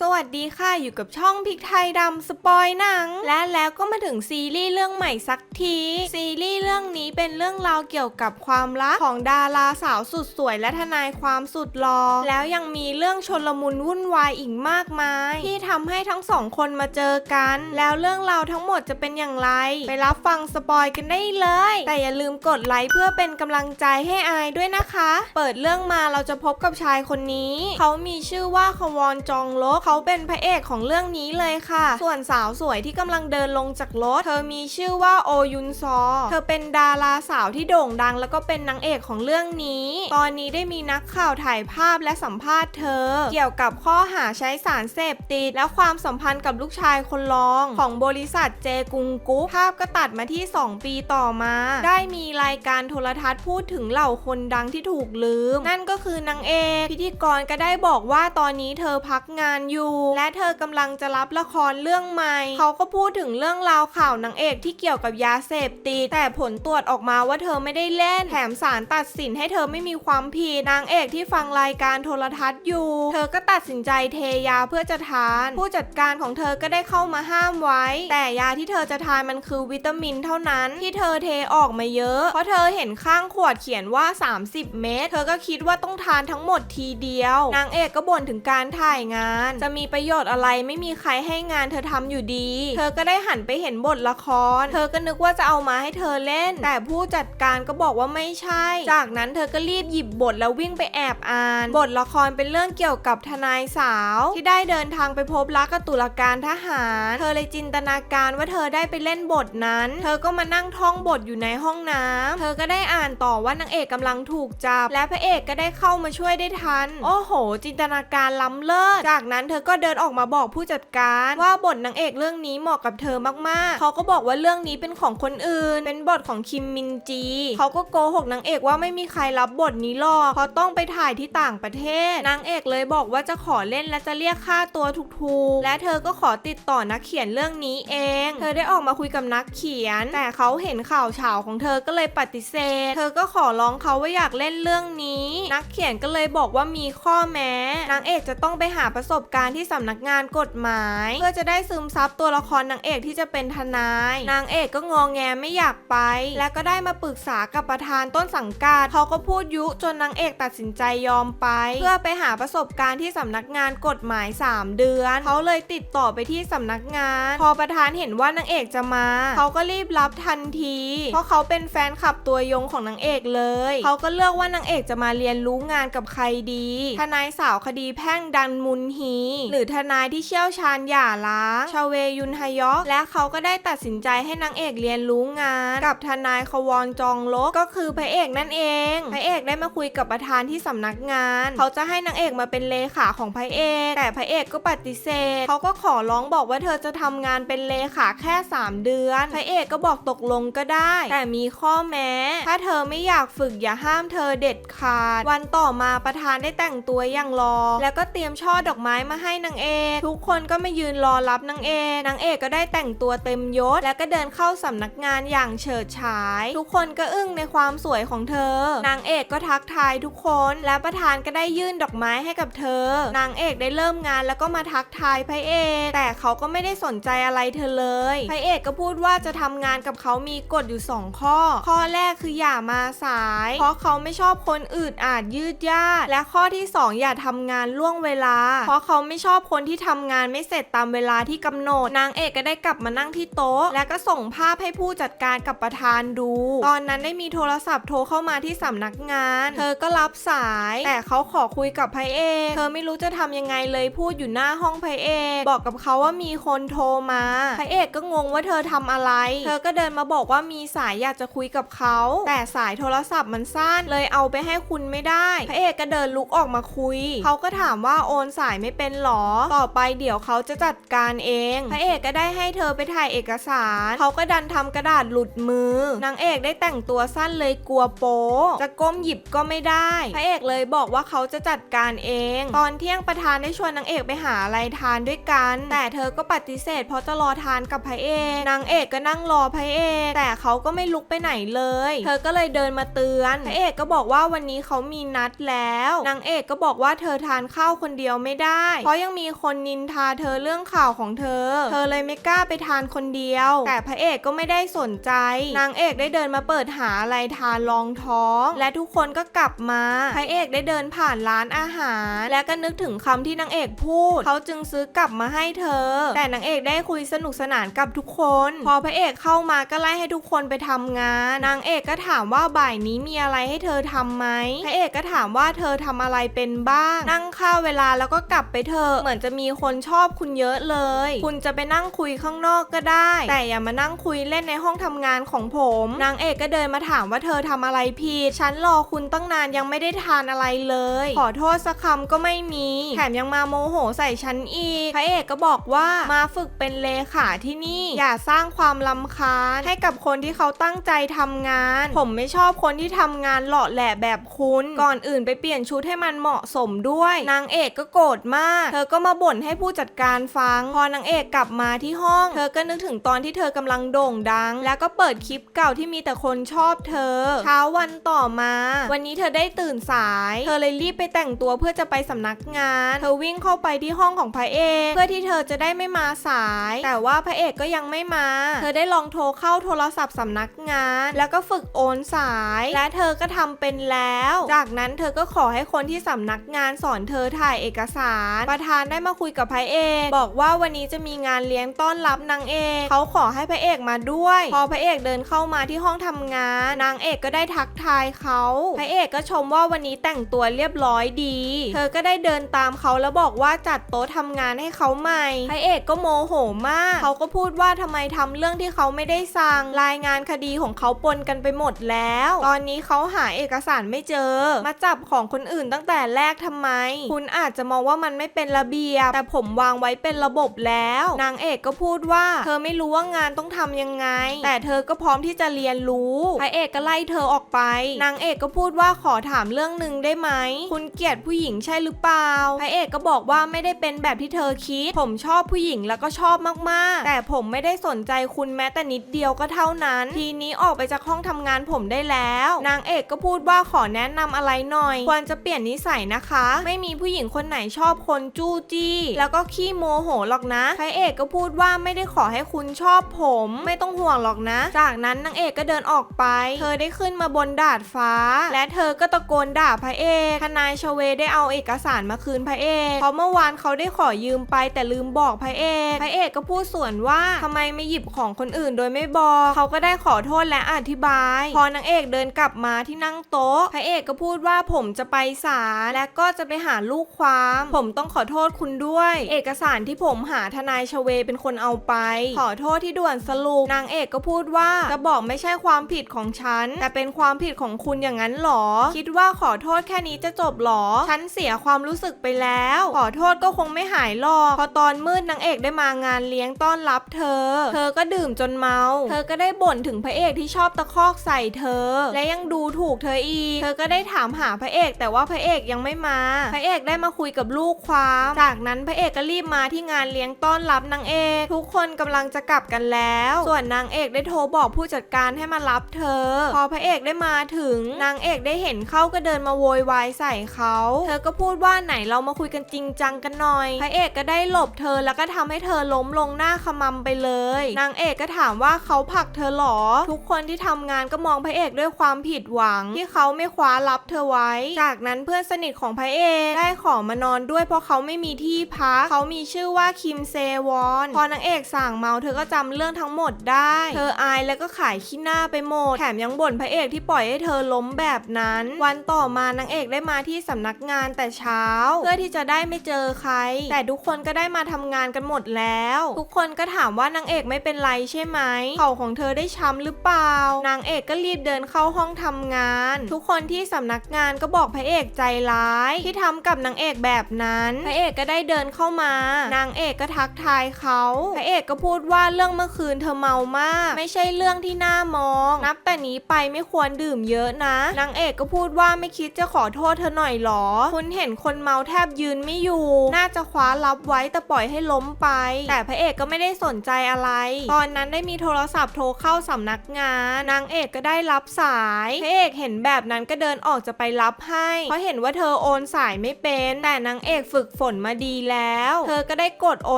สวัสดีค่ะอยู่กับช่องพริกไทยดำสปอยหนัง และแล้วก็มาถึงซีรีส์เรื่องใหม่สักที ซีรีส์เรื่องนี้เป็นเรื่องราวเกี่ยวกับความรักของดาราสาวสุดสวยและทนายความสุดหลอ่อแล้วยังมีเรื่องชนลมุนวุ่นวายอีกมากมาย ที่ทำให้ทั้งสองคนมาเจอกัน แล้วเรื่องราวทั้งหมดจะเป็นอย่างไร ไปรับฟังสปอยกันได้เลย แต่อย่าลืมกดไลค์เพื่อเป็นกำลังใจให้อายด้วยนะคะ เปิดเรื่องมาเราจะพบกับชายคนนี้ เขามีชื่อว่าควอนจองลกเขาเป็นพระเอกของเรื่องนี้เลยค่ะ ส่วนสาวสวยที่กำลังเดินลงจากรถ เธอมีชื่อว่าโอยุนซอ เธอเป็นดาราสาวที่โด่งดัง แล้วก็เป็นนางเอกของเรื่องนี้ ตอนนี้ได้มีนักข่าวถ่ายภาพและสัมภาษณ์เธอ เกี่ยวกับข้อหาใช้สารเสพติด และความสัมพันธ์กับลูกชายคนรองของบริษัทเจกุงกุ๊ปภาพก็ตัดมาที่ 2 ปีต่อมา ได้มีรายการโทรทัศน์พูดถึงเหล่าคนดังที่ถูกลืม นั่นก็คือนางเอกพิธีกรก็ได้บอกว่าตอนนี้เธอพักงานอยู่ และเธอกำลังจะรับละครเรื่องใหม่ เขาก็พูดถึงเรื่องราวข่าวนางเอกที่เกี่ยวกับยาเสพติดแต่ผลตรวจออกมาว่าเธอไม่ได้เล่น แถมศาลตัดสินให้เธอไม่มีความผิดนางเอกที่ฟังรายการโทรทัศน์อยู่ เธอก็ตัดสินใจเทยาเพื่อจะทาน ผู้จัดการของเธอก็ได้เข้ามาห้ามไว้ แต่ยาที่เธอจะทานมันคือวิตามินเท่านั้นที่เธอเทออกมาเยอะ เพราะเธอเห็นข้างขวดเขียนว่า 30 เม็ดเธอก็คิดว่าต้องทานทั้งหมดทีเดียวนางเอกก็บ่นถึงการถ่ายงานจะมีประโยชน์อะไรไม่มีใครให้งานเธอทำอยู่ดี เธอก็ได้หันไปเห็นบทละคร เธอก็นึกว่าจะเอามาให้เธอเล่น แต่ผู้จัดการก็บอกว่าไม่ใช่ จากนั้นเธอก็รีบหยิบบทแล้ววิ่งไปแอบอ่าน บทละครเป็นเรื่องเกี่ยวกับทนายสาว ที่ได้เดินทางไปพบรักกับตุลาการทหาร เธอเลยจินตนาการว่าเธอได้ไปเล่นบทนั้น เธอก็มานั่งท่องบทอยู่ในห้องน้ำเธอก็ได้อ่านต่อว่านางเอกกำลังถูกจับ และพระเอกก็ได้เข้ามาช่วยได้ทัน โอ้โห จินตนาการล้ำเลิศ จากนั้นเธอก็เดินออกมาบอกผู้จัดการว่าบทนางเอกเรื่องนี้เหมาะกับเธอมากๆ เขาก็บอกว่าเรื่องนี้เป็นของคนอื่น เป็นบทของคิมมินจี เขาก็โกหกนางเอกว่าไม่มีใครรับบทนี้หรอกเพราะต้องไปถ่ายที่ต่างประเทศ นางเอกเลยบอกว่าจะขอเล่นและจะเรียกค่าตัวถูกๆ และเธอก็ขอติดต่อนักเขียนเรื่องนี้เอง เธอได้ออกมาคุยกับนักเขียน แต่เขาเห็นข่าวเฉาของเธอก็เลยปฏิเสธ เธอก็ขอร้องเขาว่าอยากเล่นเรื่องนี้ นักเขียนก็เลยบอกว่ามีข้อแม้ นางเอกจะต้องไปหาประสบการณ์ที่สำนักงานกฎหมาย เพื่อจะได้ซึมซับตัวละครนางเอกที่จะเป็นทนาย นางเอกก็งองแงไม่อยากไป และก็ได้มาปรึกษากับประธานต้นสังกัดเขาก็พูดยุจนนางเอกตัดสินใจยอมไป เพื่อไปหาประสบการณ์ที่สำนักงานกฎหมาย 3 เดือนเขาเลยติดต่อไปที่สำนักงาน พอประธานเห็นว่านางเอกจะมาเขาก็รีบรับทันที เพราะเขาเป็นแฟนคลับตัวยงของนางเอกเลยเขาก็เลือกว่านางเอกจะมาเรียนรู้งานกับใครดี ทนายสาวคดีแพ่งดันมุนฮีหรือทนายที่เชี่ยวชาญหย่าล้างชาเวยุนฮยอกและเขาก็ได้ตัดสินใจให้นางเอกเรียนรู้งาน กับทนายควอนจองลกก็คือพระเอกนั่นเอง พระเอกได้มาคุยกับประธานที่สำนักงาน เขาจะให้นางเอกมาเป็นเลขาของพระเอก แต่พระเอกก็ปฏิเสธ เขาก็ขอร้องบอกว่าเธอจะทำงานเป็นเลขาแค่ 3 เดือน พระเอกก็บอกตกลงก็ได้ แต่มีข้อแม้ ถ้าเธอไม่อยากฝึกอย่าห้ามเธอเด็ดขาด วันต่อมาประธานได้แต่งตัวอย่างรอ แล้วก็เตรียมช่อดอกไม้มาให้นางเอก ทุกคนก็มายืนรอรับนางเอกนางเอกก็ได้แต่งตัวเต็มยศ แล้วก็เดินเข้าสำนักงานอย่างเฉิดฉาย ทุกคนก็อึ้งในความสวยของเธอ นางเอกก็ทักทายทุกคน และประธานก็ได้ยื่นดอกไม้ให้กับเธอ นางเอกได้เริ่มงานแล้วก็มาทักทายพระเอก แต่เขาก็ไม่ได้สนใจอะไรเธอเลยพระเอกก็พูดว่าจะทำงานกับเขามีกฎอยู่ 2 ข้อ ข้อแรกคืออย่ามาสาย เพราะเขาไม่ชอบคนอื่นอาจยืดยาดและข้อที่ 2 อย่าทำงานล่วงเวลา เพราะเขาาไม่ชอบคนที่ทำงานไม่เสร็จตามเวลาที่กำหนด นางเอกก็ได้กลับมานั่งที่โต๊ะ และก็ส่งภาพให้ผู้จัดการกับประธานดู ตอนนั้นได้มีโทรศัพท์โทรเข้ามาที่สำนักงาน เธอก็รับสาย แต่เขาขอคุยกับพระเอก เธอไม่รู้จะทำยังไงเลยพูดอยู่หน้าห้องพระเอก บอกกับเขาว่ามีคนโทรมาพระเอกก็งงว่าเธอทำอะไร เธอก็เดินมาบอกว่ามีสายอยากจะคุยกับเขา แต่สายโทรศัพท์มันสั้นเลยเอาไปให้คุณไม่ได้ พระเอกก็เดินลุกออกมาคุย เขาก็ถามว่าโอนสายไม่เป็นหรอ ต่อไปเดี๋ยวเขาจะจัดการเอง พระเอกก็ได้ให้เธอไปถ่ายเอกสาร เขาก็ดันทำกระดาษหลุดมือ นางเอกได้แต่งตัวสั้นเลยกลัวโป๊จะก้มหยิบก็ไม่ได้ พระเอกเลยบอกว่าเขาจะจัดการเอง ตอนเที่ยงประธานได้ชวนนางเอกไปหาอะไรทานด้วยกัน แต่เธอก็ปฏิเสธเพราะจะรอทานกับพระเอก นางเอกก็นั่งรอพระเอก แต่เขาก็ไม่ลุกไปไหนเลย เธอก็เลยเดินมาเตือน พระเอกก็บอกว่าวันนี้เขามีนัดแล้ว นางเอกก็บอกว่าเธอทานข้าวคนเดียวไม่ได้เพราะยังมีคนนินทาเธอเรื่องข่าวของเธอ เธอเลยไม่กล้าไปทานคนเดียว แต่พระเอกก็ไม่ได้สนใจ นางเอกได้เดินมาเปิดหาอะไรทานรองท้อง และทุกคนก็กลับมา พระเอกได้เดินผ่านร้านอาหาร และก็นึกถึงคำที่นางเอกพูด เขาจึงซื้อกลับมาให้เธอ แต่นางเอกได้คุยสนุกสนานกับทุกคน พอพระเอกเข้ามาก็ไล่ให้ทุกคนไปทำงาน นางเอกก็ถามว่าบ่ายนี้มีอะไรให้เธอทำไหมพระเอกก็ถามว่าเธอทำอะไรเป็นบ้าง นั่งข้าวเวลาแล้วก็กลับไปเถอะ เหมือนจะมีคนชอบคุณเยอะเลย คุณจะไปนั่งคุยข้างนอกก็ได้ แต่อย่ามานั่งคุยเล่นในห้องทำงานของผม นางเอกก็เดินมาถามว่าเธอทำอะไรผิด ฉันรอคุณตั้งนานยังไม่ได้ทานอะไรเลย ขอโทษสักคำก็ไม่มี แถมยังมาโมโหใส่ฉันอีก พระเอกก็บอกว่ามาฝึกเป็นเลขาที่นี่ อย่าสร้างความลำคาญให้กับคนที่เขาตั้งใจทำงาน ผมไม่ชอบคนที่ทำงานหล่อแหละแบบคุณ ก่อนอื่นไปเปลี่ยนชุดให้มันเหมาะสมด้วย นางเอกก็โกรธมากเธอก็มาบ่นให้ผู้จัดการฟัง พอนางเอกกลับมาที่ห้อง เธอก็นึกถึงตอนที่เธอกำลังโด่งดัง แล้วก็เปิดคลิปเก่าที่มีแต่คนชอบเธอ เช้าวันต่อมา วันนี้เธอได้ตื่นสาย เธอเลยรีบไปแต่งตัวเพื่อจะไปสำนักงาน เธอวิ่งเข้าไปที่ห้องของพระเอก เพื่อที่เธอจะได้ไม่มาสาย แต่ว่าพระเอกก็ยังไม่มา เธอได้ลองโทรเข้าโทรศัพท์สำนักงาน แล้วก็ฝึกโอนสาย และเธอก็ทำเป็นแล้ว จากนั้นเธอก็ขอให้คนที่สำนักงานสอนเธอถ่ายเอกสารประธานได้มาคุยกับพระเอก บอกว่าวันนี้จะมีงานเลี้ยงต้อนรับนางเอกเขาขอให้พระเอกมาด้วย พอพระเอกเดินเข้ามาที่ห้องทำงาน นางเอกก็ได้ทักทายเขาพระเอกก็ชมว่าวันนี้แต่งตัวเรียบร้อยดี เธอก็ได้เดินตามเขาแล้วบอกว่าจัดโต๊ะทำงานให้เขาใหม่ พระเอกก็โมโหมาก เขาก็พูดว่าทำไมทำเรื่องที่เขาไม่ได้สั่งรายงานคดีของเขาปนกันไปหมดแล้ว ตอนนี้เขาหาเอกสารไม่เจอ มาจับของคนอื่นตั้งแต่แรกทำไม คุณอาจจะมองว่ามันไม่เป็นระเบียบ แต่ผมวางไว้เป็นระบบแล้ว นางเอกก็พูดว่า เธอไม่รู้ว่างานต้องทำยังไง แต่เธอก็พร้อมที่จะเรียนรู้พระเอกก็ไล่เธอออกไป นางเอกก็พูดว่าขอถามเรื่องหนึ่งได้ไหม คุณเกลียดผู้หญิงใช่หรือเปล่าพระเอกก็บอกว่าไม่ได้เป็นแบบที่เธอคิด ผมชอบผู้หญิงแล้วก็ชอบมากๆ แต่ผมไม่ได้สนใจคุณแม้แต่นิดเดียวก็เท่านั้น ทีนี้ออกไปจากห้องทำงานผมได้แล้ว นางเอกก็พูดว่าขอแนะนำอะไรหน่อย ควรจะเปลี่ยนนิสัยนะคะ ไม่มีผู้หญิงคนไหนชอบคนจู้จี้ แล้วก็ขี้โมโหหรอกนะพระเอกก็พูดว่าไม่ได้ขอให้คุณชอบผม ไม่ต้องห่วงหรอกนะ จากนั้นนางเอกก็เดินออกไป เธอได้ขึ้นมาบนดาดฟ้า และเธอก็ตะโกนด่าพระเอกทนายชเวได้เอาเอกสารมาคืนพระเอกเพราะเมื่อวานเขาได้ขอยืมไปแต่ลืมบอกพระเอกพระเอกก็พูดส่วนว่าทำไมไม่หยิบของคนอื่นโดยไม่บอก เขาก็ได้ขอโทษและอธิบาย พอนางเอกเดินกลับมาที่นั่งโต๊ะพระเอกก็พูดว่าผมจะไปศาลและก็จะไปหาลูกความ ผมต้องขอโทษคุณด้วย เอกสารที่ผมหาทนายชเวเป็นคนเอาไป ขอโทษที่ด่วนสรุปนางเอกก็พูดว่าจะบอกไม่ใช่ความผิดของฉัน แต่เป็นความผิดของคุณอย่างนั้นหรอ คิดว่าขอโทษแค่นี้จะจบหรอ ฉันเสียความรู้สึกไปแล้ว ขอโทษก็คงไม่หายหรอก พอตอนมืดนางเอกได้มางานเลี้ยงต้อนรับเธอ เธอก็ดื่มจนเมา เธอก็ได้บ่นถึงพระเอกที่ชอบตะคอกใส่เธอ และยังดูถูกเธออีก เธอก็ได้ถามหาพระเอก แต่ว่าพระเอกยังไม่มา พระเอกได้มาคุยกับลูกความจากนั้นพระเอกก็รีบมาที่งานเลี้ยงต้อนรับนางเอก ทุกคนกำลังจะกลับกันแล้ว ส่วนนางเอกได้โทรบอกผู้จัดการให้มารับเธอ พอพระเอกได้มาถึง นางเอกได้เห็นเข้าก็เดินมาโวยวายใส่เขา เธอก็พูดว่าไหนเรามาคุยกันจริงจังกันหน่อย พระเอกก็ได้หลบเธอแล้วก็ทำให้เธอล้มลงหน้าขมำไปเลย นางเอกก็ถามว่าเขาผลักเธอหรอ ทุกคนที่ทำงานก็มองพระเอกด้วยความผิดหวัง ที่เขาไม่คว้ารับเธอไว้ จากนั้นเพื่อนสนิทของพระเอกได้ขอมานอนด้วยเพราะเขาไม่มีที่พัก เขามีชื่อว่าคิมเซวอน พอนางเอกสั่งเมาเธอก็จำเรื่องทั้งหมดได้ เธออายแล้วก็ขายขี้หน้าไปหมด แถมยังบ่นพระเอกที่ปล่อยให้เธอล้มแบบนั้น วันต่อมานางเอกได้มาที่สำนักงานแต่เช้า เพื่อที่จะได้ไม่เจอใคร แต่ทุกคนก็ได้มาทำงานกันหมดแล้ว ทุกคนก็ถามว่านางเอกไม่เป็นไรใช่ไหมเข่าของเธอได้ช้ำหรือเปล่า นางเอกก็รีบเดินเข้าห้องทำงาน ทุกคนที่สำนักงานก็บอกพระเอกใจร้ายที่ทำกับนางเอกแบบนั้นพระเอกก็ได้เดินเข้ามา นางเอกก็ทักทายเขาพระเอกก็พูดว่าเรื่องเมื่อคืนเธอเมามาก ไม่ใช่เรื่องที่น่ามอง นับแต่นี้ไปไม่ควรดื่มเยอะนะ นางเอกก็พูดว่าไม่คิดจะขอโทษเธอหน่อยหรอ คุณเห็นคนเมาแทบยืนไม่อยู่ น่าจะคว้ารับไว้แต่ปล่อยให้ล้มไป แต่พระเอกก็ไม่ได้สนใจอะไร ตอนนั้นได้มีโทรศัพท์โทรเข้าสำนักงาน นางเอกก็ได้รับสายพระเอกเห็นแบบนั้นก็เดินออกจะไปรับให้เพราะเห็นว่าเธอโอนสายไม่เป็น แต่นางเอกฝึกกฝนมาดีแล้ว เธอก็ได้กดโอ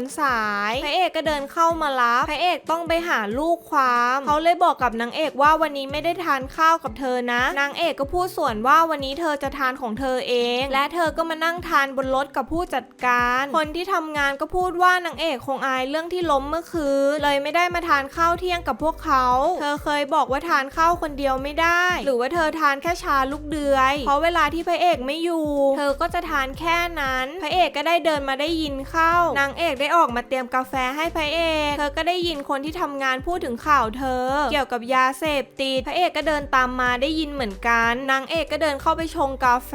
นสาย พระเอกก็เดินเข้ามารับพระเอกต้องไปหาลูกความเขาเลยบอกกับนางเอกว่าวันนี้ไม่ได้ทานข้าวกับเธอนะ นางเอกก็พูดส่วนว่าวันนี้เธอจะทานของเธอเอง และเธอก็มานั่งทานบนรถกับผู้จัดการ คนที่ทำงานก็พูดว่านางเอกคงอายเรื่องที่ล้มเมื่อคืนเลยไม่ได้มาทานข้าวเที่ยงกับพวกเขา เธอเคยบอกว่าทานข้าวคนเดียวไม่ได้ หรือว่าเธอทานแค่ชาลูกเดือย เพราะเวลาที่พระเอกไม่อยู่ เธอก็จะทานแค่นั้นพระเอกก็ได้เดินมาได้ยินเข้านางเอกได้ออกมาเตรียมกาแฟให้พระเอก เธอก็ได้ยินคนที่ทำงานพูดถึงข่าวเธอ เกี่ยวกับยาเสพติด พระเอกก็เดินตามมาได้ยินเหมือนกัน นางเอกก็เดินเข้าไปชงกาแฟ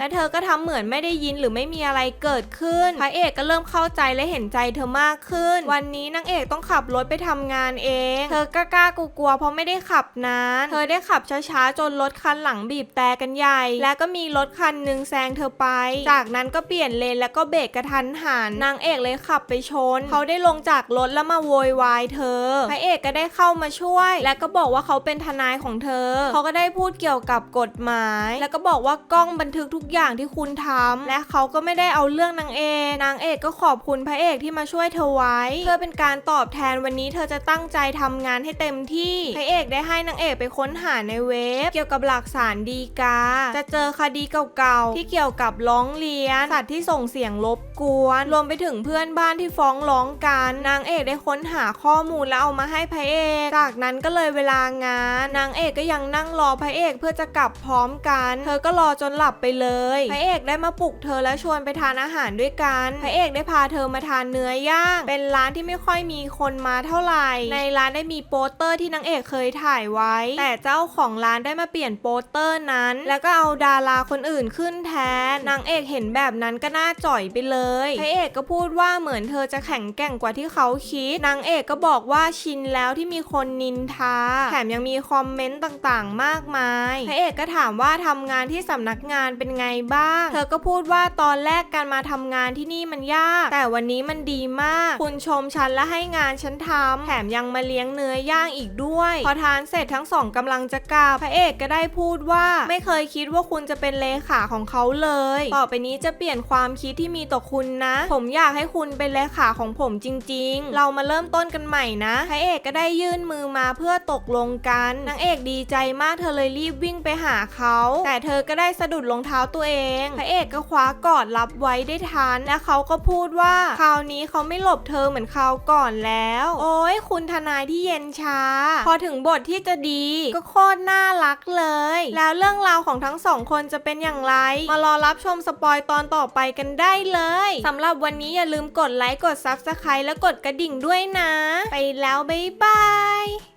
และเธอก็ทำเหมือนไม่ได้ยินหรือไม่มีอะไรเกิดขึ้น พระเอกก็เริ่มเข้าใจและเห็นใจเธอมากขึ้น วันนี้นางเอกต้องขับรถไปทำงานเอง เธอกล้ากลัวเพราะไม่ได้ขับนาน เธอได้ขับช้าๆจนรถคันหลังบีบแต่กันใหญ่ และก็มีรถคันหนึ่งแซงเธอไป จากนั้นก็เปลี่ยนเลนแล้วก็เบรกกระทันหันนางเอกเลยขับไปชน เขาได้ลงจากรถแล้วมาโวยวายเธอพระเอกก็ได้เข้ามาช่วย และก็บอกว่าเขาเป็นทนายของเธอ เขาก็ได้พูดเกี่ยวกับกฎหมาย แล้วก็บอกว่ากล้องบันทึกทุกอย่างที่คุณทำและเขาก็ไม่ได้เอาเรื่องนางเอกนางเอกก็ขอบคุณพระเอกที่มาช่วยเธอไว้ เพื่อเป็นการตอบแทนวันนี้เธอจะตั้งใจทำงานให้เต็มที่พระเอกได้ให้นางเอกไปค้นหาในเว็บ เกี่ยวกับหลักฐานดีกา จะเจอคดีเก่าๆที่เกี่ยวกับร้องเรียนสัตว์ที่ส่งเสียงลบกวน รวมไปถึงเพื่อนบ้านที่ฟ้องร้องกันนางเอกได้ค้นหาข้อมูลแล้วเอามาให้พระเอก จากนั้นก็เลยเวลางานนางเอกก็ยังนั่งรอพระเอกเพื่อจะกลับพร้อมกัน เธอก็รอจนหลับไปเลยพระเอกได้มาปลุกเธอและชวนไปทานอาหารด้วยกันพระเอกได้พาเธอมาทานเนื้อย่าง เป็นร้านที่ไม่ค่อยมีคนมาเท่าไหร่ ในร้านได้มีโปสเตอร์ที่นางเอกเคยถ่ายไว้ แต่เจ้าของร้านได้มาเปลี่ยนโปสเตอร์นั้น แล้วก็เอาดาราคนอื่นขึ้นแทนนางเอกเห็นแบบนั้นก็น่าจ่อยไปเลยพระเอกก็พูดว่าเหมือนเธอจะแข็งแกร่งกว่าที่เขาคิดนางเอกก็บอกว่าชินแล้วที่มีคนนินทาแถมยังมีคอมเมนต์ต่างๆ มากมายพระเอกก็ถามว่าทำงานที่สำนักงานเป็นไงบ้าง เธอก็พูดว่าตอนแรกการมาทำงานที่นี่มันยาก แต่วันนี้มันดีมาก คุณชมฉันและให้งานฉันทำแถมยังมาเลี้ยงเนื้อย่างอีกด้วย พอทานเสร็จทั้งสองกำลังจะกลับพระเอกก็ได้พูดว่าไม่เคยคิดว่าคุณจะเป็นเลขาของเขาเลย ต่อไปนี้จะเปลี่ยนความคิดที่มีต่อคุณนะ ผมอยากให้คุณเป็นเลขาของผมจริง ๆ เรามาเริ่มต้นกันใหม่นะพระเอกก็ได้ยื่นมือมาเพื่อตกลงกันนางเอกดีใจมากเธอเลยรีบวิ่งไปหาเขาแต่เธอก็ได้สะดุดรองเท้าตัวเองพระเอกก็คว้ากอดรับไว้ได้ทันและเขาก็พูดว่าคราวนี้เขาไม่หลบเธอเหมือนคราวก่อนแล้ว โอ้ยคุณทนายที่เย็นชา พอถึงบทที่จะดีก็โคตรน่ารักเลย แล้วเรื่องราวของทั้งสองคนจะเป็นอย่างไร มารอรับชมสปอยตอนต่อไปกันได้เลยสำหรับวันนี้อย่าลืมกดไลค์กด Subscribe และกดกระดิ่งด้วยนะ ไปแล้ว บ๊ายบาย